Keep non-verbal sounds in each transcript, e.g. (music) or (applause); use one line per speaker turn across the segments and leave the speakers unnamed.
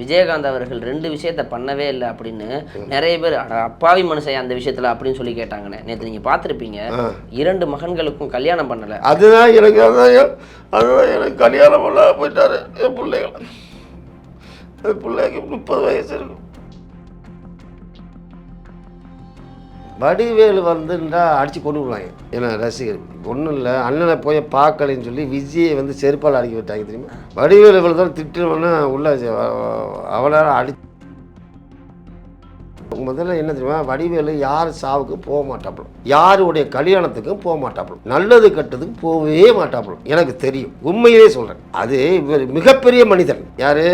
விஜயகாந்த் அவர்கள் ரெண்டு விஷயத்த பண்ணவே இல்லை அப்படின்னு நிறைய பேர் அட அப்பாவி மனுஷன் அந்த விஷயத்துல அப்படின்னு சொல்லி கேட்டாங்கண்ணே. நேற்று நீங்க பார்த்துருப்பீங்க. இரண்டு மகன்களுக்கும் கல்யாணம் பண்ணல.
அதுதான் எனக்கு அதான் அதுதான் எனக்கு கல்யாணம் பண்ண போயிட்டாரு. என் பிள்ளைகள். பிள்ளைக்கு முப்பது வயசு இருக்கும் வடிவேலு வந்துண்டா அடித்து கொண்டு விடுவாங்க. ஏன்னா ரசிகர். ஒன்றும் இல்லை அண்ணனை போய் பார்க்கலைன்னு சொல்லி விஜயை வந்து செருப்பால் அடிக்க விட்டாங்க தெரியுமா? வடிவேலு இவ்வளோ தான் திட்டுனோன்னா உள்ள அவளால் அடி முதல்ல என்ன தெரியுமா? வடிவேலு யார் சாவுக்கு போக மாட்டாப்புல. யாருடைய கல்யாணத்துக்கும் போக மாட்டாப்புல. நல்லது கெட்டதுக்கு போகவே மாட்டாப்புல. எனக்கு தெரியும். உண்மையிலே சொல்கிறேன் அது இவர் மிகப்பெரிய மனிதன். யார்?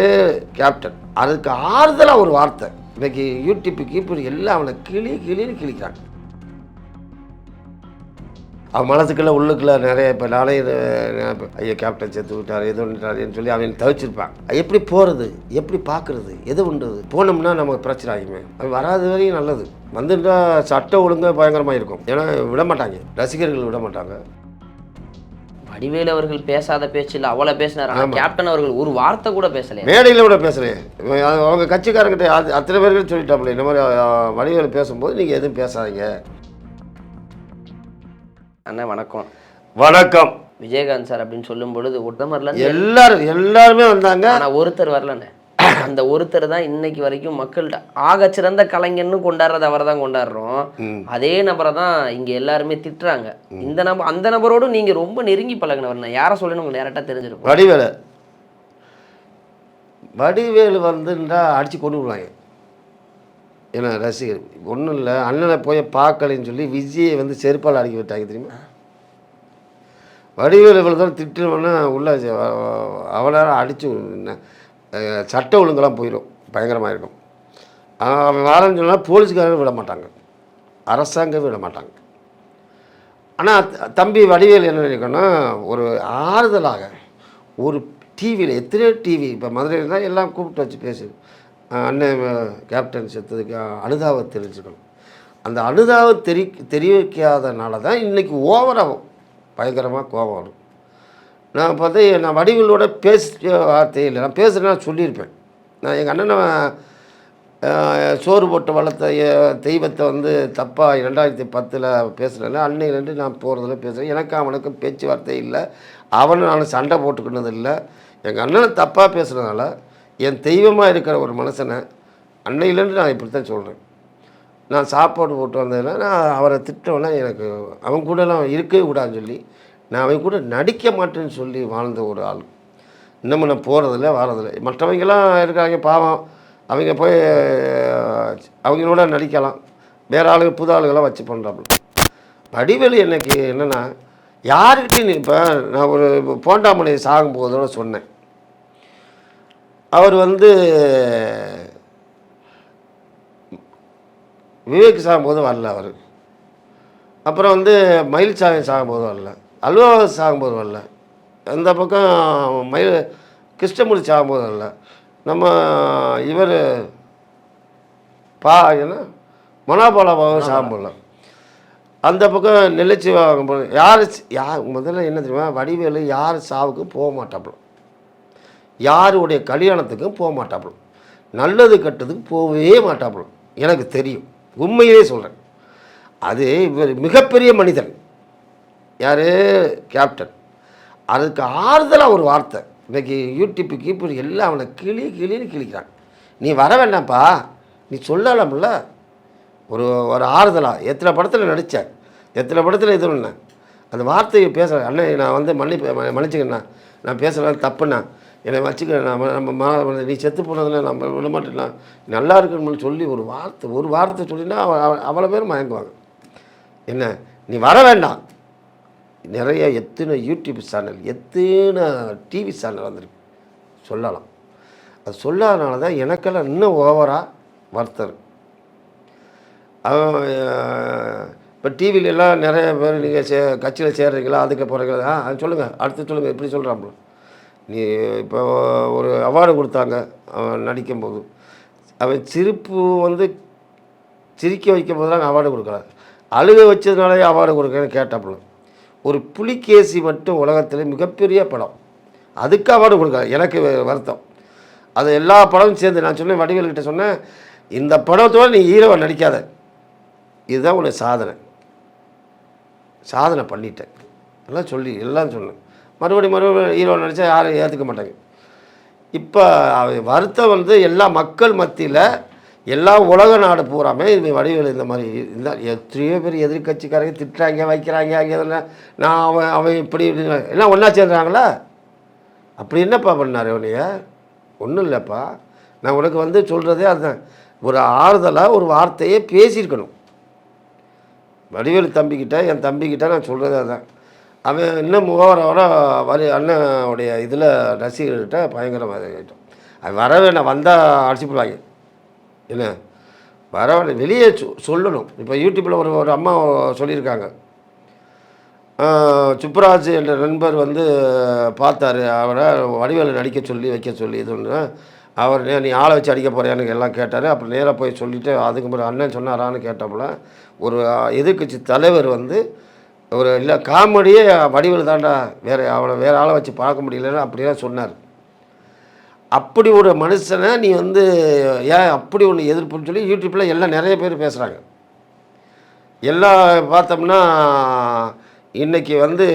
கேப்டன். அதுக்கு ஆறுதலாக ஒரு வார்த்தை. இன்னைக்கு யூடியூப் கீப்பர் எல்லாம் அவனை கிளி கிளின்னு கிழிக்கிறாங்க. அவன் மனசுக்குள்ளே உள்ளுக்குள்ளே நிறைய இப்போ நானே இது, ஐயோ கேப்டன் செத்து விட்டார் எது பண்ணிட்டாருன்னு சொல்லி அவன் தவிச்சிருப்பான். எப்படி போகிறது எப்படி பார்க்குறது எது பண்ணுறது போனோம்னா நமக்கு பிரச்சனை ஆகுமே அவன் வராத வரையும் நல்லது. வந்துட்டால் சட்டம் ஒழுங்கு பயங்கரமாக இருக்கும். ஏன்னா விட மாட்டாங்க ரசிகர்கள் விட மாட்டாங்க
வடிவேலு அவர்கள் பேசாத பேச்சில் அவ்வளோ பேசினார். கேப்டன் அவர்கள் ஒரு வார்த்தை கூட பேசலையா.
மேடையில் விட பேசுகிறேன் அவங்க கட்சிக்காரங்கிட்ட அது- அத்தனை பேர்கள் சொல்லிட்டாப்புல. இந்த மாதிரி வடிவேலு பேசும்போது நீங்கள் எதுவும் பேசாதீங்க.
அண்ணா வணக்கம்.
வணக்கம்.
விஜயகாந்த் சார் அப்படின்னு சொல்லும் பொழுது உடம்பர்ல
எல்லாரும் எல்லாருமே வந்தாங்க.
ஆனா ஒருத்தர் வரலண்ணே. அந்த ஒருத்தர் தான் இன்னைக்கு வரைக்கும் மக்கள்கிட்ட ஆகச்சிறந்த கலைஞன்னு கொண்டாடுறது அவரை தான் கொண்டாடுறோம். அதே நபரை தான் இங்க எல்லாருமே திட்டுறாங்க. இந்த நபர் அந்த நபரோடு நீங்க ரொம்ப நெருங்கி பழகினவர் யாரை சொல்லணும் உங்களுக்கு டேரக்டா தெரிஞ்சிருக்கும்.
வடிவேலு. வடிவேலு வந்துண்டா அடித்து கொண்டு விடுவாங்க. ஏன்னா ரசிகர் ஒன்றும் இல்லை அண்ணனை போய் பார்க்கலைன்னு சொல்லி விஜயை வந்து செருப்பால் அடிக்க விட்டாங்க தெரியுமா? வடிவேலு இவ்வளோ தூரம் திட்டுனோன்னா உள்ள அவளால் அடித்து சட்ட ஒழுங்கெல்லாம் போயிடும் பயங்கரமாக இருக்கும் அவன் வாரன்னு சொன்னால் போலீஸ்காரங்க விட மாட்டாங்க. அரசாங்கம் விட மாட்டாங்க. ஆனால் தம்பி வடிவேல் என்ன நினைக்கணும்னா ஒரு ஆறுதலாக ஒரு டிவியில் எத்தனையோ டிவி இப்போ மதுரையில் தான் எல்லாம் கூப்பிட்டு வச்சு பேசுது அண்ணன் கேப்டன் செத்ததுக்கு அனுதாபம் தெரிஞ்சுக்கணும். அந்த அனுதாபம் தெரி தெரிவிக்காதனால தான் இன்றைக்கி ஓவராகும். பயங்கரமாக கோபம் வரும். நான் பார்த்து நான் வடிவங்களோட பேசிய வார்த்தை இல்லை. நான் பேசுகிறேன்னா சொல்லியிருப்பேன். நான் எங்கள் அண்ணனை சோறு போட்டு வளர்த்த தெய்வத்தை வந்து தப்பாக ரெண்டாயிரத்தி பத்தில் பேசுகிறேன் அன்னையிலேருந்து நான் போகிறதில் பேசுகிறேன் எனக்கு அவனுக்கும் பேச்சுவார்த்தை இல்லை. அவனும் நானும் சண்டை போட்டுக்கினது இல்லை. எங்கள் அண்ணனை தப்பாக பேசுகிறதுனால என் தெய்வமாக இருக்கிற ஒரு மனுஷனை அன்னையிலேருந்து நான் இப்படி தான் சொல்கிறேன் நான் சாப்பாடு போட்டு வந்ததுன்னா நான் அவரை திட்டவனா எனக்கு அவன் கூடலாம் இருக்கவே கூடாதுன்னு சொல்லி நான் அவன் கூட நடிக்க மாட்டேன்னு சொல்லி வாழ்ந்த ஒரு ஆள். இன்னமும் நான் போகிறதில்ல வாரதில்லை. மற்றவங்கெல்லாம் இருக்காங்க பாவம். அவங்க போய் அவங்களோட நடிக்கலாம். வேறு ஆளுங்க புது ஆளுங்கெல்லாம் வச்சு பண்ணுறாப்புல வடிவேலு எனக்கு என்னென்னா யாருக்கிட்டையும் இப்போ நான் ஒரு போண்டாமணி சாகும்போதோட சொன்னேன். அவர் வந்து விவேக் சாகும்போது வரல அவர். அப்புறம் வந்து மயில் சாமி சாகும்போது வரல. அல்வா சாகும்போது வரல. அந்த பக்கம் மயில் கிருஷ்ணமூர்த்தி சாகும்போது வரல. நம்ம இவர் பா என்ன? மனோபாலாபாவும் சாகும்போல அந்த பக்கம் நெல்லிச்சி வாங்கும்போது யார் யார் முதல்ல என்ன தெரியுமா? வடிவேலு யார் சாவுக்கும் போக மாட்டாப்புல. யாருடைய கல்யாணத்துக்கும் போக மாட்டாப்புல. நல்லது கெட்டதுக்கு போகவே மாட்டாப்புல. எனக்கு தெரியும். உண்மையிலே சொல்கிறேன் அது இவர் மிகப்பெரிய மனிதன். யார்? கேப்டன் அதுக்கு ஆறுதலாக ஒரு வார்த்தை. இன்றைக்கி யூடியூப் கீப்பர் எல்லாம் அவனை கிளி கிளின்னு கிழிக்கிறாங்க. நீ வர வேண்டாம்ப்பா. நீ சொல்லலாம்ல. ஒரு ஒரு ஆறுதலாக எத்தனை படத்தில் நடித்தேன் எத்தனை படத்தில் இது பண்ணேன் அந்த வார்த்தையை பேசுகிறேன் அண்ணன் நான் வந்து மன்னிப்பு மன்னிச்சுக்கண்ணா. நான் பேசுகிறேன் தப்புண்ணா. என்னை வச்சுக்க நம்ம நம்ம மா- நீ செத்து போனதில் நம்ம விட மாட்டேன்னா நல்லா இருக்கணும்னு சொல்லி ஒரு வார்த்தை ஒரு வார்த்தை சொல்லினா அவ்வளோ பேர் மயங்குவாங்க. என்ன? நீ வர வேண்டாம். நிறைய எத்தனை யூடியூப் சேனல் எத்தனை டிவி சேனல் வந்திருக்கு? சொல்லலாம். அது சொல்லாதனால தான் எனக்கெல்லாம் இன்னும் ஓவராக வருத்தம். அவன் இப்போ டிவிலெலாம் நிறைய பேர் நீங்கள் சே கட்சியில் சேர்றீங்களா அதுக்கு போகிறீங்களா ஆ அது சொல்லுங்கள் அடுத்து சொல்லுங்கள் எப்படி சொல்கிறாப்புல நீ இப்போ ஒரு அவார்டு கொடுத்தாங்க அவன் நடிக்கும்போது. அவன் சிரிப்பு வந்து சிரிக்க வைக்கும் போதெல்லாம் அவார்டு கொடுக்கல அழுக வச்சதுனாலே அவார்டு கொடுக்குறேன்னு கேட்டாப்புல ஒரு புலிகேசி மட்டும் உலகத்தில் மிகப்பெரிய படம். அதுக்கு அவார்டு கொடுக்கல எனக்கு வருத்தம். அது எல்லா படமும் சேர்ந்து நான் சொன்னேன் வடிவேல்கிட்ட சொன்னேன் இந்த படத்தோட நீ ஹீரோவை நடிக்காத. இதுதான் உனக்கு சாதனை. சாதனை பண்ணிட்டேன். எல்லாம் சொல்லி எல்லாம் சொன்னேன். மறுபடியும் மறுபடியும் ஹீரோ நடித்தா யாரும் ஏற்றுக்க மாட்டாங்க. இப்போ வருத்தம் வந்து எல்லா மக்கள் மத்தியில் எல்லா உலக நாடு பூராமே இது வடிவேல் இந்த மாதிரி இந்த எத்தனையோ பேர் எதிர்கட்சிக்காரங்க திட்டுறாங்க வைக்கிறாங்க அங்கே இதெல்லாம். நான் அவன் அவன் இப்படி இப்படி எல்லாம் ஒன்றா சேர்ந்துறாங்களா? அப்படி என்னப்பா பண்ணார் உனைய ஒன்றும் இல்லைப்பா. நான் உனக்கு வந்து சொல்கிறதே அதுதான். ஒரு ஆறுதலாக ஒரு வார்த்தையே பேசியிருக்கணும். வடிவேல் தம்பிக்கிட்ட என் தம்பிக்கிட்ட நான் சொல்கிறதே அதுதான். அவன் இன்னும் முகவர வர வரி அண்ணனுடைய இதில் ரசிகர்கிட்ட பயங்கரமாக ஆகிட்டோம் அவன் வரவே நான் வந்தால் அடிச்சு போடுவாங்க. என்ன? பரவாயில்ல வெளியே சொல்லணும். இப்போ யூடியூப்பில் ஒரு ஒரு அம்மா சொல்லியிருக்காங்க. சுப்ராஜ் என்ற நண்பர் வந்து பார்த்தாரு. அவரை வடிவேலு நடிக்க சொல்லி வைக்க சொல்லி இது ஒன்று அவர் நீ ஆளை வச்சு அடிக்க போறியான்னு எல்லாம் கேட்டார். அப்புறம் நேராக போய் சொல்லிவிட்டு அதுக்கு பிறகு அண்ணன் சொன்னாரான்னு கேட்டப்பல. ஒரு எதிர்க்கட்சி தலைவர் வந்து ஒரு இல்லை காமெடியே வடிவில் தாண்டா வேறு அவனை வேறு ஆளை வச்சு பார்க்க முடியலன்னு அப்படிலாம் சொன்னார். அப்படி ஒரு மனுஷனை நீ வந்து ஏன் அப்படி ஒன்று எதிர்ப்புன்னு சொல்லி யூடியூப்பில் எல்லாம் நிறைய பேர் பேசுகிறாங்க எல்லாம் பார்த்தோம்னா இன்றைக்கி வந்து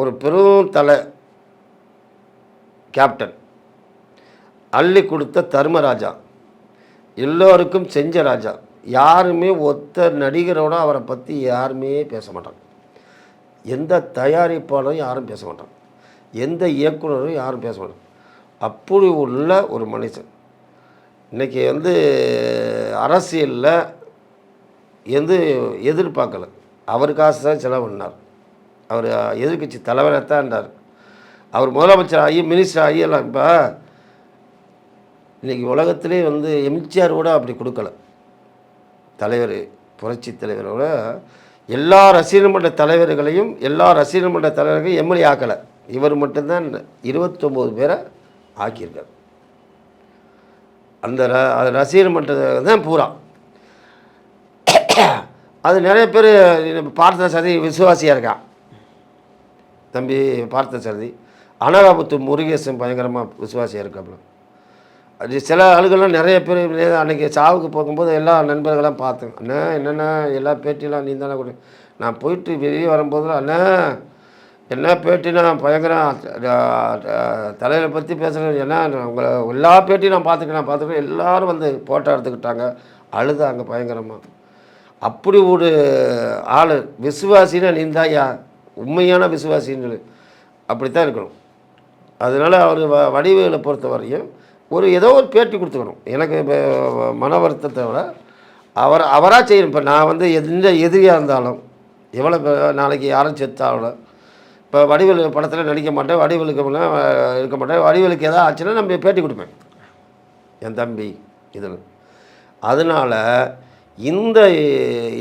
ஒரு பெரும் தலை கேப்டன் அள்ளி கொடுத்த தர்மராஜா எல்லோருக்கும் செஞ்ச ராஜா யாருமே ஒத்த நடிகரோட அவரை பற்றி யாருமே பேச மாட்டாங்க. எந்த தயாரிப்பாளரும் யாரும் பேச மாட்டாங்க. எந்த இயக்குனரும் யாரும் பேச மாட்டாங்க. அப்படி உள்ள ஒரு மனுஷன். இன்றைக்கி வந்து அரசியலில் எது எதிர்பார்க்கல. அவர் காசு தான் செலவு அவர் எதிர்க்கட்சி தலைவராக தான் அவர் முதலமைச்சர் ஆகி மினிஸ்டர் ஆகி எல்லாம் இப்போ இன்றைக்கி உலகத்திலே வந்து எம்ஜிஆர் கூட அப்படி கொடுக்கல. தலைவர் புரட்சி தலைவரோட எல்லா ரசிகர் மன்ற தலைவர்களையும் எல்லா ரசிகர் மன்ற தலைவர்களையும் எம்எல்ஏ ஆக்கலை. இவர் மட்டும்தான் இருபத்தொம்போது பேரை ஆக்கியிருக்கார். அந்த ர அது ரசிகர் மன்றத்தை தான் பூரா. அது நிறைய பேர் பார்த்த சதி விசுவாசியாக இருக்கான் தம்பி பார்த்த சதி. அனகாபுத்து முருகேசன் பயங்கரமாக விசுவாசியாக இருக்காப்புல அது சில ஆளுகள்லாம் நிறைய பேர் அன்றைக்கி சாவுக்கு போகும்போது எல்லா நண்பர்களாம் பார்த்தேன். அண்ணா என்னென்னா எல்லா பேட்டியெல்லாம் நீ தானே கொடு. நான் போயிட்டு வெளியே வரும்போதெல்லாம் அண்ணா என்ன பேட்டினா பயங்கரம் தலையில் பற்றி பேசுகிறேன் ஏன்னா உங்களை எல்லா பேட்டியும் நான் பார்த்துக்கிறேன் நான் பார்த்துக்கிறேன். எல்லாரும் வந்து ஃபோட்டோ எடுத்துக்கிட்டாங்க அழுதாங்க பயங்கரமாக அப்படி ஒரு ஆள் விசுவாசின்னா நீந்தாயா? உண்மையான விசுவாசின்னு சொல்லி அப்படித்தான் இருக்கணும். அதனால் அவர் வ வடிவுகளை பொறுத்த வரையும் ஒரு ஏதோ ஒரு பேட்டி கொடுத்துக்கணும். எனக்கு மன வருத்தத்தை விட அவர் அவராக செய்யணும். இப்போ நான் வந்து எந்த எதிரியாக இருந்தாலும் எவ்வளோ நாளைக்கு யாரும் செத்தாலும் இப்போ வடிவலு படத்தில் நடிக்க மாட்டேன் வடிவேலுக்கு இருக்க மாட்டேன். வடிவேலுக்கு எதாவது ஆச்சுன்னா நம்ம பேட்டி கொடுப்பேன். என் தம்பி இதில். அதனால் இந்த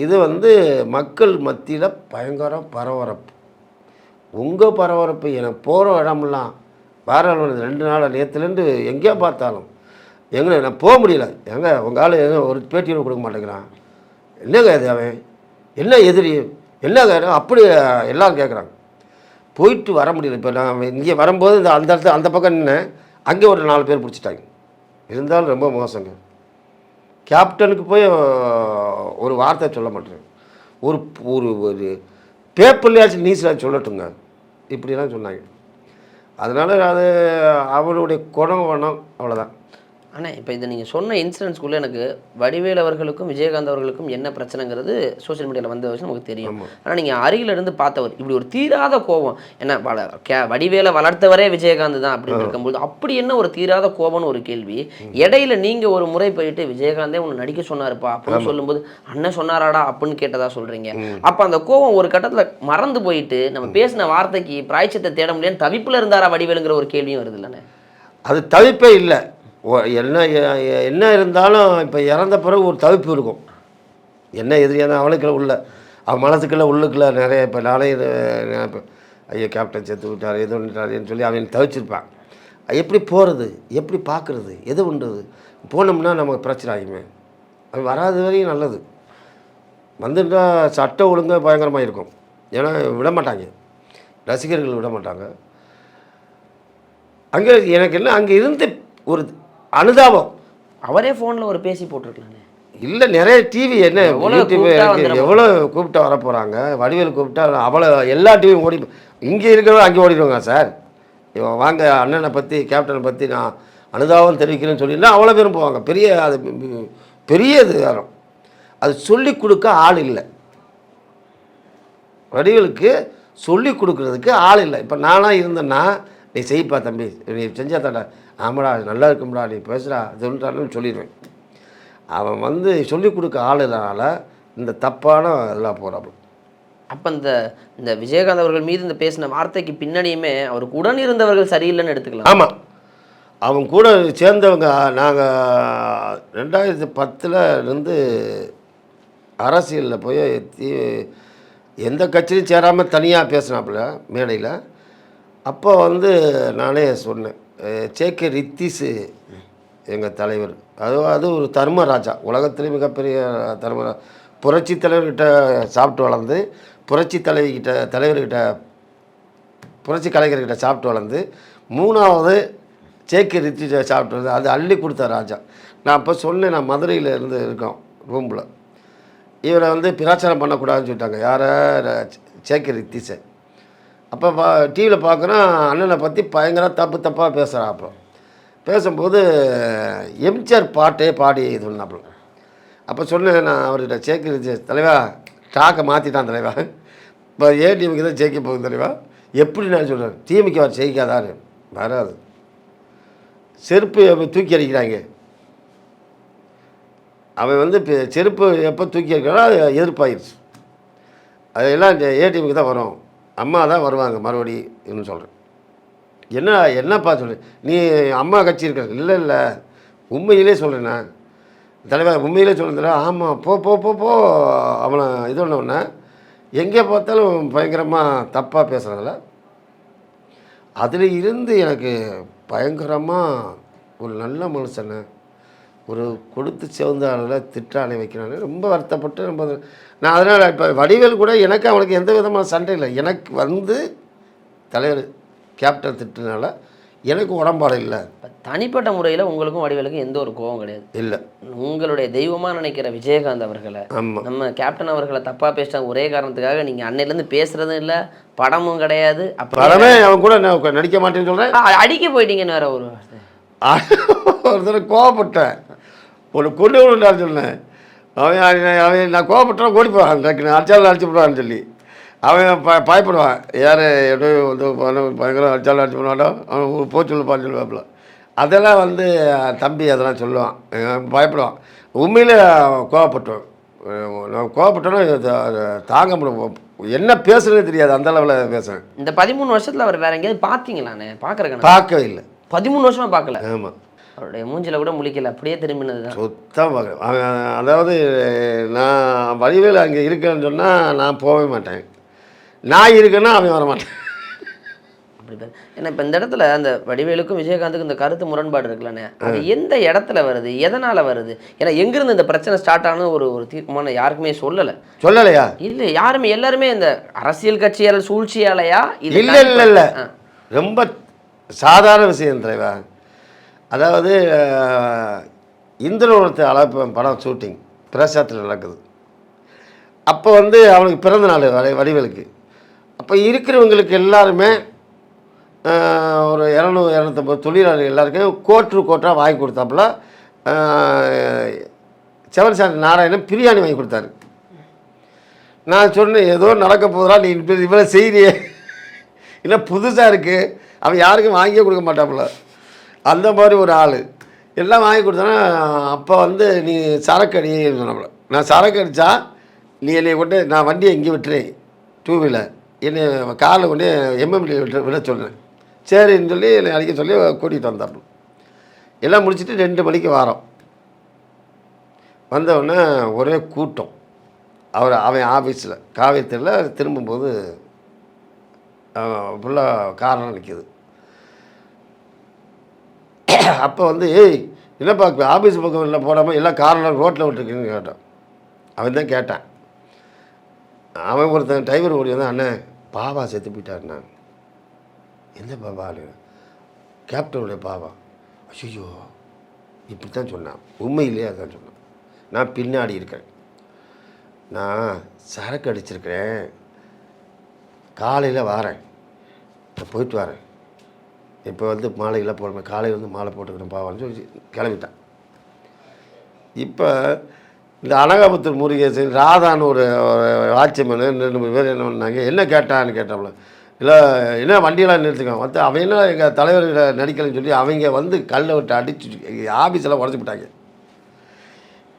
இது வந்து மக்கள் மத்தியில் பயங்கர பரபரப்பு. உங்கள் பரபரப்பு எனக்கு போகிற இடமெல்லாம் வேற ரெண்டு நாள் நேற்றுலேருந்து எங்கேயோ பார்த்தாலும் எங்கே நான் போக முடியல. எங்க உங்கள் ஆள் ஒரு பேட்டியும் கொடுக்க மாட்டேங்கிறான். என்னங்க இது அவன்? என்ன எதிரி? என்னங்க அப்படி எல்லாரும் கேட்குறாங்க போயிட்டு வர முடியல. இப்போ நான் இங்கே வரும்போது இந்த அந்த இடத்துல அந்த பக்கம் நின்னேன் அங்கே ஒரு நாலு பேர் பிடிச்சிட்டாங்க. இருந்தாலும் ரொம்ப மோசங்க. கேப்டனுக்கு போய் ஒரு வார்த்தை சொல்ல மாட்டேன். ஒரு ஒரு ஒரு பேப்பர்லையாச்சும் நியூஸில் சொல்லட்டுங்க. இப்படிலாம் சொன்னாங்க. அதனால் அது அவருடைய குணம் வனம் அவ்வளோதான்
ஆனால் இப்போ இதை நீங்கள் சொன்ன இன்சிடென்ட்ஸ்குள்ளே எனக்கு வடிவேல் அவர்களுக்கும் விஜயகாந்த் அவர்களுக்கும் என்ன பிரச்சனைங்கிறது சோஷியல் மீடியாவில் வந்த விஷயம் நமக்கு தெரியும். ஆனால் நீங்கள் அருகில இருந்து பார்த்தவர் இப்படி ஒரு தீராத கோபம் என்ன வள கே வடிவேலை வளர்த்தவரே விஜயகாந்த் தான் அப்படின்னு இருக்கும்போது அப்படி என்ன ஒரு தீராத கோபம்னு ஒரு கேள்வி இடையில நீங்கள் ஒரு முறை போயிட்டு விஜயகாந்தே உன்னை நடிக்க சொன்னாருப்பா அப்படின்னு சொல்லும்போது அண்ணன் சொன்னாராடா? அப்படின்னு கேட்டதா சொல்கிறீங்க அப்போ அந்த கோபம் ஒரு கட்டத்தில் மறந்து போயிட்டு நம்ம பேசின வார்த்தைக்கு பிராய்ச்சத்தை தேட முடியாது தவிப்பில் இருந்தாரா வடிவேலுங்கிற ஒரு கேள்வியும் வருது இல்லைண்ணே?
அது தவிப்பே இல்லை. என்ன என்ன இருந்தாலும் இப்போ இறந்த பிறகு ஒரு தவிப்பு இருக்கும். என்ன எதிரியான அவனுக்குள்ள உள்ள அவன் மனசுக்குள்ள உள்ளுக்குள்ள நிறைய இப்போ நானே இது ஐயோ கேப்டன் செத்து விட்டார் எது விட்டாருன்னு சொல்லி அவன் தவிச்சிருப்பான். எப்படி போகிறது எப்படி பார்க்குறது எது பண்ணுறது போனோம்னா நமக்கு பிரச்சனை ஆகுமே அது வராத வரையும் நல்லது. வந்துட்டா சட்ட ஒழுங்கு பயங்கரமாக இருக்கும். ஏன்னா விட மாட்டாங்க. ரசிகர்கள் விட மாட்டாங்க. அங்கே எனக்கு என்ன அங்கே இருந்து ஒரு அனுதாபம்.
அவரே ஃபோனில் ஒரு பேசி போட்டிருக்கலாமே.
இல்லை நிறைய டிவி என்ன யூடியூப்.
வந்துட
எவ்வளோ கூப்பிட்டா வர போகிறாங்க வடிவேல் கூப்பிட்டா அவ்வளோ எல்லா டிவியும் ஓடி இங்கே இருக்கிறவங்க அங்கே ஓடிடுவாங்க சார். இவன் வாங்க அண்ணனை பற்றி கேப்டனை பற்றி நான் அனுதாபம் தெரிவிக்கிறேன்னு சொல்லினா அவ்வளோ பேரும் போவாங்க. பெரிய அது பெரிய இது யாரும் அது சொல்லி கொடுக்க ஆள் இல்லை. வடிவேலுக்கு சொல்லி கொடுக்குறதுக்கு ஆள் இல்லை. இப்போ நானாக இருந்தேன்னா நீ செய்ப்பா தம்பி நீ செஞ்சா ஆமாடா நல்லா இருக்கும்டா நீ பேசுடா சொல்லிட்டான்னு சொல்லிடுவேன். அவன் வந்து சொல்லி கொடுக்க ஆள் இல்லைனால இந்த தப்பான இதெல்லாம் போகிறாப்புல
அப்போ இந்த இந்த விஜயகாந்த் அவர்கள் மீது இந்த பேசின வார்த்தைக்கு பின்னணியுமே அவருக்கு உடன் இருந்தவர்கள் சரியில்லைன்னு எடுத்துக்கலாம்.
ஆமாம் அவன் கூட சேர்ந்தவங்க நாங்கள் ரெண்டாயிரத்தி பத்தில் இருந்து அரசியலில் போய் தீ எந்த கட்சியும் சேராமல் தனியாக பேசினாப்புல மேடையில். அப்போ வந்து நானே சொன்னேன். சேகே ரித்திஸு எங்கள் தலைவர். அது அது ஒரு தர்மராஜா. உலகத்திலே மிகப்பெரிய தர்ம புரட்சி தலைவர்கிட்ட சாப்பிட்டு வளர்ந்து புரட்சி தலைவிக்கிட்ட தலைவர்கிட்ட புரட்சி கலைஞர்கிட்ட சாப்பிட்டு வளர்ந்து மூணாவது சேக்கு ரித்தி சாப்பிட்டு வந்து அது அள்ளி கொடுத்த ராஜா. நான் அப்போ சொன்னேன் நான் மதுரையில் இருந்து இருக்கோம் ரூமில். இவரை வந்து பிராச்சாரம் பண்ணக்கூடாதுன்னு சொல்லிட்டாங்க. யாரை? சேக்கு ரித்திஸை அப்போ பா டிவியில் பார்க்குறோம் அண்ணனை பற்றி பயங்கர தப்பு தப்பாக பேசுகிறான் அப்போ பேசும்போது எம்ஜிஆர் பாட்டே பாடி இது பண்ணாப்புல. அப்போ சொன்னேன் நான் அவர்கிட்ட சேக்கு தலைவா டாக்கை மாற்றிட்டான் தலைவா. இப்போ ஏடிஎம்க்கு தான் ஜெயிக்க போகுது தலைவா. எப்படி நான் சொல்கிறேன் டிஎம்கே அவர் ஜெயிக்காதாரு வராது. செருப்பு தூக்கி அடிக்கிறாங்க? அவன் வந்து இப்போ செருப்பு எப்போ தூக்கி அடிக்கிறானோ அது எதிர்ப்பாயிருச்சு. அதெல்லாம் ஏடிஎம்க்கு தான் வரும். அம்மா தான் வருவாங்க மறுபடி இன்னும் சொல்கிறேன் என்ன என்னப்பா சொல்கிறேன் நீ அம்மா கட்சி இருக்க இல்லை இல்லை. உண்மையிலே சொல்கிறேண்ணா தலைவர் உண்மையிலே சொல்கிறேன் ஆமாம் போ போ போ போ. அவனை இது பண்ண எங்கே பார்த்தாலும் பயங்கரமாக தப்பாக பேசுகிறதில்ல அதில் இருந்து எனக்கு பயங்கரமாக ஒரு நல்ல மனுஷனை ஒரு கொடுத்து சிவந்தாளில் திட்டானை வைக்கிறானே. ரொம்ப வருத்தப்பட்டு ரொம்ப நான் அதனால் இப்போ வடிவேல் கூட எனக்கு அவனுக்கு எந்த விதமான சண்டை இல்லை. எனக்கு வந்து தலைவர் கேப்டன் திட்டுனால எனக்கு உடம்பாடு இல்லை.
தனிப்பட்ட முறையில் உங்களுக்கும் வடிவேலுக்கும் எந்த ஒரு கோவம் கிடையாது.
இல்லை.
உங்களுடைய தெய்வமாக நினைக்கிற விஜயகாந்த் அவர்களை
ஆமாம்
நம்ம கேப்டன் அவர்களை தப்பாக பேசிட்டாங்க ஒரே காரணத்துக்காக நீங்கள் அன்னையிலேருந்து பேசுறதும் இல்லை படமும் கிடையாது
படமே அவன் கூட நான் நடிக்க மாட்டேன்னு சொல்கிறேன்
அடிக்க போயிட்டீங்கன்னு வேற ஒரு. (laughs)
ஒரு தடவை கோவப்பட்டேன். ஒரு கொண்டு விடுன்னு சொன்னேன். அவன் அவன் நான் கோவப்பட்டான் ஓடி போவான் டக்குன்னு அடிச்சாலும் அடிச்சு போடுவான்னு சொல்லி. அவன் ப பயப்படுவான். யார் எப்படியோ வந்து பயங்கரம் அடிச்சாலும் அடிச்சு போடுவாடோ அவன் போச்சு சொல்லுப்பான்னு சொல்லுவாப்புல. அதெல்லாம் வந்து தம்பி அதெல்லாம் சொல்லுவான். பயப்படுவான். உண்மையிலே கோவப்பட்டுவான். நான் கோவப்பட்டோன்னா தாங்க முடியும் என்ன பேசுறதே தெரியாது. அந்த அளவில் பேசுவேன்
இந்த பதிமூணு வருஷத்துல அவர் வேற எங்கேயாவது பார்த்தீங்களாண்ணே பார்க்குறேன்
பார்க்கவே இல்லை.
பதிமூணு வருஷமா பார்க்கல.
ஆமாம்
அவருடைய மூஞ்சில கூட முழிக்கல அப்படியே திரும்பினது தான்
சுத்தம் பார்க்க அவன் அதாவது நான் வடிவேல் அங்கே இருக்கேன்னு சொன்னால் நான் போகவே மாட்டேன். நான் இருக்கேன்னா அவன் வர மாட்டேன்
அப்படி பாரு. ஏன்னா இப்போ இந்த இடத்துல அந்த வடிவேலுக்கும் விஜயகாந்துக்கும் இந்த கருத்து முரண்பாடு இருக்குல்லண்ணே. அது எந்த இடத்துல வருது? எதனால வருது? ஏன்னா எங்கிருந்து இந்த பிரச்சனை ஸ்டார்ட் ஆனு ஒரு ஒரு தீர்க்கமான யாருக்குமே சொல்லலை.
சொல்லலையா?
இல்லை யாருமே எல்லாருமே இந்த அரசியல் கட்சியால் சூழ்ச்சியாலையா?
இல்லை இல்லை இல்லை. ரொம்ப சாதாரண விஷயம் தலைவா. அதாவது இந்திரவனத்தை அழைப்பு படம் ஷூட்டிங் பிரசாத்தில் நடக்குது. அப்போ வந்து அவனுக்கு பிறந்த நாள் வடி- வடிவலுக்கு. அப்போ இருக்கிறவங்களுக்கு எல்லாருமே ஒரு இரநூறு இரநூத்தம்பது தொழிலாளர்கள் எல்லாருக்கும் கோட்ரு கோட்டாக வாங்கி கொடுத்தாப்புல செவன்சாமி நாராயணன் பிரியாணி வாங்கி கொடுத்தாரு. நான் சொன்னேன் ஏதோ நடக்க போதா நீ இப்ப இவ்வளோ செய்கிறியே (laughs) இல்லை புதுசாக இருக்குது அவன் யாருக்கும் வாங்கியே கொடுக்க மாட்டாப்புல. அந்த மாதிரி ஒரு ஆள். எல்லாம் வாங்கி கொடுத்தோன்னா அப்போ வந்து நீ சரக்கு அடி சொன்னாப்புல. நான் சரக்கு அடித்தா நீ என்னை கொண்டு நான் வண்டியை இங்கே விட்டுறேன். டூ வீலர் என்னை காரில் கொண்டு எம்எம்டி விட்டு விட சொல்கிறேன் சரின்னு சொல்லி என்னை அடிக்க சொல்லி கூட்டிகிட்டு வந்தாப்புல. எல்லாம் முடிச்சுட்டு ரெண்டு மணிக்கு வரோம் வந்தவுடனே ஒரே கூட்டம். அவர் அவன் ஆஃபீஸில் காவியத்தில் திரும்பும்போது ஃபுல்லாக காரணம் நிற்கிது (coughs) அப்போ வந்து ஏய் என்னப்பா ஆஃபீஸ் பக்கம் இல்லை போடாமல் எல்லாம் காரெல்லாம் ரோட்டில் விட்டுருக்குன்னு கேட்டான் அவன் தான் கேட்டான். அவன் ஒருத்தன் டிரைவர் ஓடி வந்தான் அண்ணன் பாபா செத்து போயிட்டாருண்ணா எந்த பாபா கேப்டனுடைய பாபா. ஐயோ இப்படி தான் சொன்னான். உண்மையிலேயே அதான் சொன்னான். நான் பின்னாடி இருக்கிறேன் நான் சரக்கு அடிச்சிருக்கிறேன். காலையில் வரேன். நான் போயிட்டு வரேன். இப்போ வந்து மாலையில் போடணும் காலையில் வந்து மாலை போட்டுக்கணும் பாவான்னு சொல்லி கிளம்பிட்டான். இப்போ இந்த அனகாபுத்தூர் முருகேசன் ராதான்னு ஒரு வாட்சிமேனு ரெண்டு மூணு பேர் என்ன பண்ணாங்க? என்ன கேட்டான்னு கேட்டாப்புல. இல்லை என்ன வண்டியெல்லாம் நிறுத்துக்கான் வந்து அவன் என்ன எங்கள் தலைவர் நடிக்கலைன்னு சொல்லி அவங்க வந்து கல்லை விட்டு அடிச்சு ஆஃபீஸெல்லாம் உடச்சி விட்டாங்க.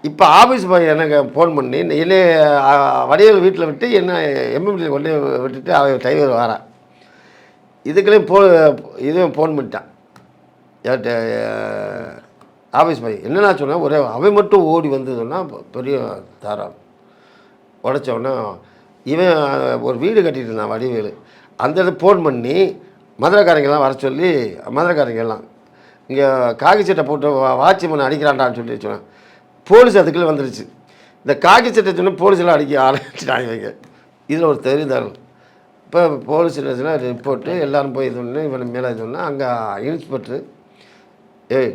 இப்போ ஆஃபீஸ் பாய் எனக்கு ஃபோன் பண்ணி என்னை வடிவேல் வீட்டில் விட்டு என்ன எம்எம்டி கொண்டு விட்டுட்டு அவன் டிரைவர் வரான். இதுக்குள்ளேயும் போ இதுவும் ஃபோன் பண்ணிட்டான். யார்கிட்ட ஆஃபீஸ் பையன் என்னென்னா சொன்னேன் ஒரே அவன் மட்டும் ஓடி வந்ததுன்னா பெரிய தாராம் உடச்ச உடனே இவன் ஒரு வீடு கட்டிட்டு இருந்தான் வடிவேலு. அந்த இடத்துல ஃபோன் பண்ணி மதுரைக்காரங்கெல்லாம் வர சொல்லி மதுரைக்காரங்கெல்லாம் இங்கே காக்கி சட்டை போட்டு வாட்ச்மேன் அடிக்கிறான்டான்னு சொல்லி சொன்னேன். போலீஸ் அதுக்குள்ளே வந்துடுச்சு இந்த காக்கி சட்டை சொன்னால் போலீஸ்லாம் அடிக்க ஆரம்பிச்சிட்டாங்க இவங்க. இதில் ஒரு தெரிந்தார்கள் இப்போ போலீஸ் ஸ்டேஷனில் ரிப்போர்ட்டு எல்லாரும் போய் இது பண்ணி இவனை மேலே இது பண்ணால் அங்கே இன்ஸ்பெக்டரு ஏய்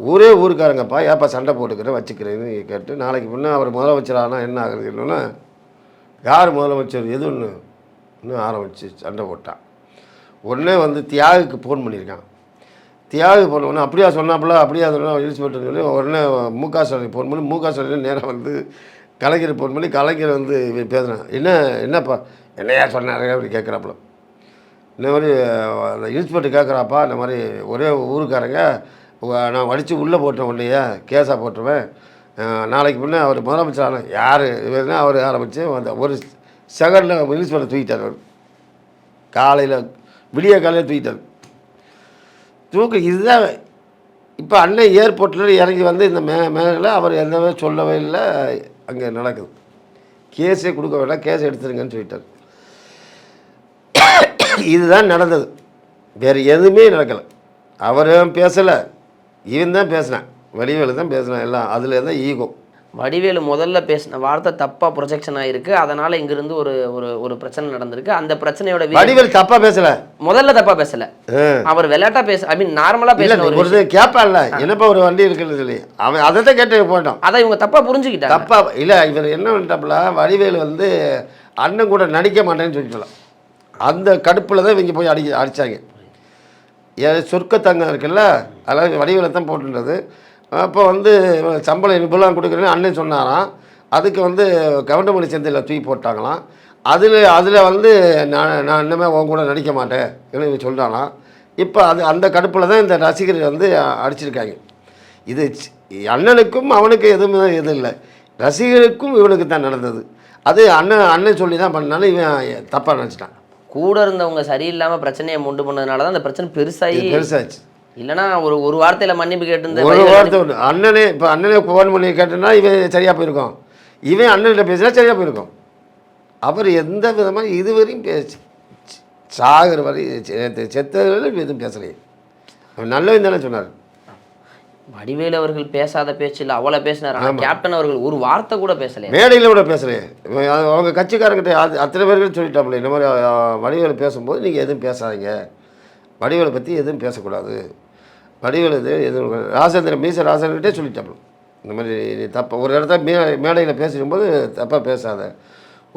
ஊரே ஊருக்காரங்கப்பா ஏப்பா சண்டை போட்டுக்கிறேன் வச்சுக்கிறேன்னு கேட்டு நாளைக்கு முன்னே அவர் முதலமைச்சரானா என்ன ஆகுறது இல்லைன்னா யார் முதலமைச்சர் எது ஒன்று இன்னும் ஆரம்பிச்சு சண்டை போட்டான் உடனே வந்து தியாகுக்கு ஃபோன் பண்ணியிருக்கான். தியாகு ஃபோன் பண்ணி அப்படியா சொன்னாப்புல அப்படியா சொன்னா? இன்ஸ்பெக்டர் சொல்லி உடனே மு க ஸ்டாலின் ஃபோன் பண்ணி மு க ஸ்டாலின் நேராக வந்து கலைஞர் ஃபோன் பண்ணி கலைஞர் வந்து பேசுகிறேன் என்ன என்னப்பா என்னையா சொன்னாரு அப்படி கேட்குறாப்புல. இந்த மாதிரி அந்த இன்ஸ்பெக்டர் கேட்குறாப்பா இந்த மாதிரி ஒரே ஊருக்காரங்க நான் வடித்து உள்ளே போட்டேன் உன்னையே கேஸாக போட்டுருவேன். நாளைக்கு முன்னே அவர் முதலமைச்சர் ஆன யார் இவருனா அவர் ஆரம்பித்து அந்த ஒரு செகண்டில் இன்ஸ்பெக்டர் தூக்கிட்டார் அவர். காலையில் விடிய காலையில் தூக்கிட்டார். தூக்கு இதுதான் இப்போ அண்ணன் ஏர்போர்ட்டில் இறங்கி வந்து இந்த மே மேலே அவர் எந்தவே சொல்லவே இல்லை அங்கே நடக்குது. கேஸே கொடுக்க வேண்டாம் கேஸ் எடுத்துருங்கன்னு சொல்லிட்டார். இதுதான் நடந்தது. வேறு எதுவுமே நடக்கலை. அவரும் பேசலை? இவன் தான் பேசினான். வடிவேலு தான் பேசினான். எல்லாம் அதில் தான் ஈகோ.
வடிவேலு முதல்ல பேசின வார்த்தை தப்பா ப்ரொஜெக்ஷன் ஆயிருக்கு. அதனால இங்கிருந்து ஒரு ஒரு ஒரு பிரச்சனை நடந்திருக்கு. அந்த பிரச்சனையோட
வடிவேல் தப்பாக பேசலை?
முதல்ல தப்பா பேசல. அவர் விளையாட்டா பேச ஐ மீன் நார்மலா
இல்லை
பேசின ஒரு
கேட்பான்ல என்னப்பா ஒரு வண்டி இருக்குன்னு சொல்லி. அவன் அதை தான் கேட்டு போட்டான்
அதை இவங்க தப்பா புரிஞ்சுக்கிட்டாங்க.
தப்பா இல்லை இவர் என்ன பண்ணிட்டாப்புல வடிவேலு வந்து அண்ணன் கூட நடிக்க மாட்டேன்னு சொல்லிட்டலாம் அந்த கடுப்பில் தான் இவங்க போய் அடி அடித்தாங்க சொர்க்க தங்கம் இருக்குல்ல அதெல்லாம் வடிவில் தான் போட்டுன்றது அப்போ வந்து சம்பளம் இப்பெல்லாம் கொடுக்குறேன்னு அண்ணன் சொன்னாராம். அதுக்கு வந்து கவர்மெண்ட் சந்தையில் தூக்கி போட்டாங்களாம். அதில் அதில் வந்து நான் நான் இன்னுமே உன் கூட நடிக்க மாட்டேன் இவன் சொல்கிறானாம் இப்போ அது அந்த கடுப்பில் தான் இந்த ரசிகர்கள் வந்து அடிச்சிருக்காங்க. இது சி- அண்ணனுக்கும் அவனுக்கு எதுவுமே இது இல்லை. ரசிகருக்கும் இவனுக்கு தான் நடந்தது. அது அண்ணன் அண்ணன் சொல்லி தான் பண்ணாலும் இவன் தப்பாக நினச்சிட்டான்.
கூட இருந்தவங்க சரியில்லாம பிரச்சனையை உண்டு பண்ணதுனால தான் அந்த பிரச்சனை பெருசாகி
பெருசாச்சு.
இல்லைன்னா ஒரு ஒரு வார்த்தையில மன்னிப்பு கேட்டிருந்த
ஒரு வார்த்தை ஒன்று அண்ணனே இப்போ அண்ணனே ஃபோன் பண்ணி கேட்டேன்னா இவன் சரியாக போயிருக்கும் இவன் அண்ணன்கிட்ட பேசினா சரியாக போயிருக்கும். அவர் எந்த விதமாக இதுவரையும் பேசி சாகிற வரை செ- செத்தவரையும் எதுவும் பேசலையே. நல்லவன் தானே சொன்னார்.
வடிவேலு அவர்கள் பேசாத பேச்சு இல்லை அவளை பேசினார். ஆனா கேப்டன் அவர்கள் ஒரு வார்த்தை கூட பேசலையே.
மேடையில் கூட பேசலையே. அவங்க கட்சிக்காரங்கிட்ட அது அத்தனை பேர்கள் சொல்லிட்டாப்புல. இந்த மாதிரி வடிவேலு பேசும்போது நீங்கள் எதுவும் பேசாதீங்க. வடிவேலை பற்றி எதுவும் பேசக்கூடாது. வடிவேலு இது எதுவும் ராசேந்திரன் மீச ராசேந்திரன்ட்டே சொல்லிட்டாப்புல. இந்த மாதிரி நீ தப்பா ஒரு இடத்துல மே மேடையில் பேசும்போது தப்பாக பேசாத.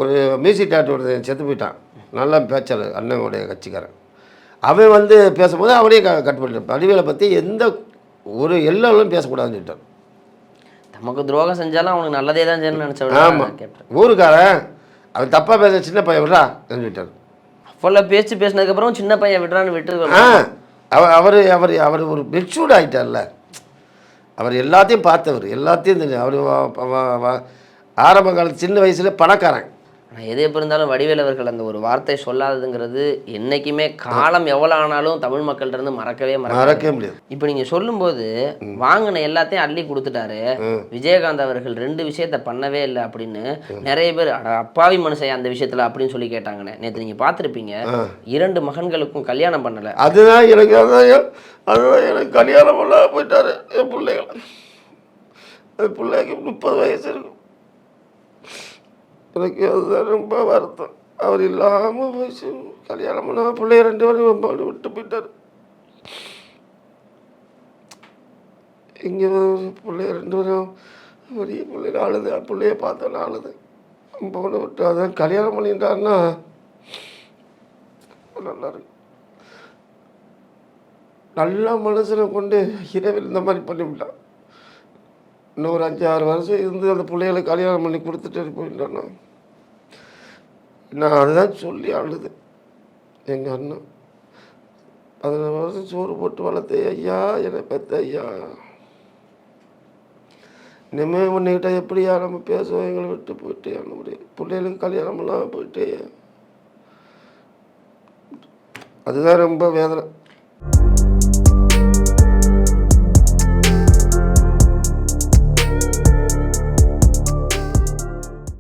ஒரு மியூசிக் டாக்டர் ஒருத்தன் செத்து போயிட்டான். நல்லா பேச்சாளர் அண்ணனுடைய கட்சிக்காரன். அவன் வந்து பேசும்போது அவனையும் க கட் பண்ணிட்டான். வடிவேலை பற்றி எந்த ஒரு எல்லாரும் பேசக்கூடாதுன்னு சொல்லிட்டான்
நமக்கு துரோகம் செஞ்சாலும் அவனுக்கு நல்லதே தான் செய்யணும்னு
ஆமாம்
நினைச்சவங்க கேப்டன்
ஊருக்காரன் அவன் தப்பாக பேச சின்ன பையன் விட்றா சொல்லிட்டார்.
அவ்வளோ பேச்சு பேசினதுக்கப்புறம் சின்ன பையன் விடுறான்னு விட்டு
ஆ அவர் அவர் அவர் அவர் ஒரு மெச்சூர்ட் ஆகிட்டார்ல அவர் எல்லாத்தையும் பார்த்தவர் எல்லாத்தையும் அவர் ஆரம்ப காலத்து சின்ன வயசில் பணக்காரன்.
ஆனால் எது எப்போ இருந்தாலும் வடிவேல் அவர்கள் அந்த ஒரு வார்த்தை சொல்லாததுங்கிறது என்னைக்குமே காலம் எவ்வளோ ஆனாலும் தமிழ் மக்கள்கிட்ட இருந்து மறக்கவே மறக்க
மறக்கவே முடியாது.
இப்போ நீங்கள் சொல்லும்போது வாங்கின எல்லாத்தையும் அள்ளி கொடுத்துட்டாரு. விஜயகாந்த் அவர்கள் ரெண்டு விஷயத்த பண்ணவே இல்லை அப்படின்னு நிறைய பேர் அப்பாவி மனுஷன் அந்த விஷயத்துல அப்படின்னு சொல்லி கேட்டாங்கண்ணே நேற்று நீங்கள் பார்த்துருப்பீங்க. இரண்டு மகன்களுக்கும் கல்யாணம் பண்ணலை.
அதுதான் எனக்கு அதுதான் எனக்கு கல்யாணம் பண்ண போயிட்டாரு என் பிள்ளைகள். பிள்ளைக்கு முப்பது வயசு இருக்கும் எனக்கு அதுதான் ரொம்ப வருத்தம். அவர் இல்லாமல் வயசு கல்யாணம் பண்ண பிள்ளைய ரெண்டு பேரும் விட்டு போயிட்டார். இங்கே பிள்ளைய ரெண்டு பேரும் பெரிய பிள்ளை ஆளுது பிள்ளைய பார்த்தோன்னு அழுது பொண்ணு விட்டு அதான் கல்யாணம் பண்ணிட்டாருன்னா நல்லா இருக்கு. நல்ல மனசில் கொண்டு இரவில் இந்த மாதிரி பண்ணிவிட்டான். இன்னும் ஒரு அஞ்சு ஆறு வருஷம் இருந்து அந்த பிள்ளைகளை கல்யாணம் பண்ணி கொடுத்துட்டு போயிட்டான்னா நான் அதுதான் சொல்லி அழுது எங்கள் அண்ணன் பதினேழு வருஷம் சோறு போட்டு வளர்த்தே ஐயா என்னை பெத்த ஐயா. இனிமேல் பண்ணிக்கிட்டால் எப்படியா நம்ம பேசுவோம்? எங்களை விட்டு போயிட்டு அந்த முடியும் பிள்ளைகளுக்கு கல்யாணம்லாம் போயிட்டு. அதுதான் ரொம்ப வேதனை.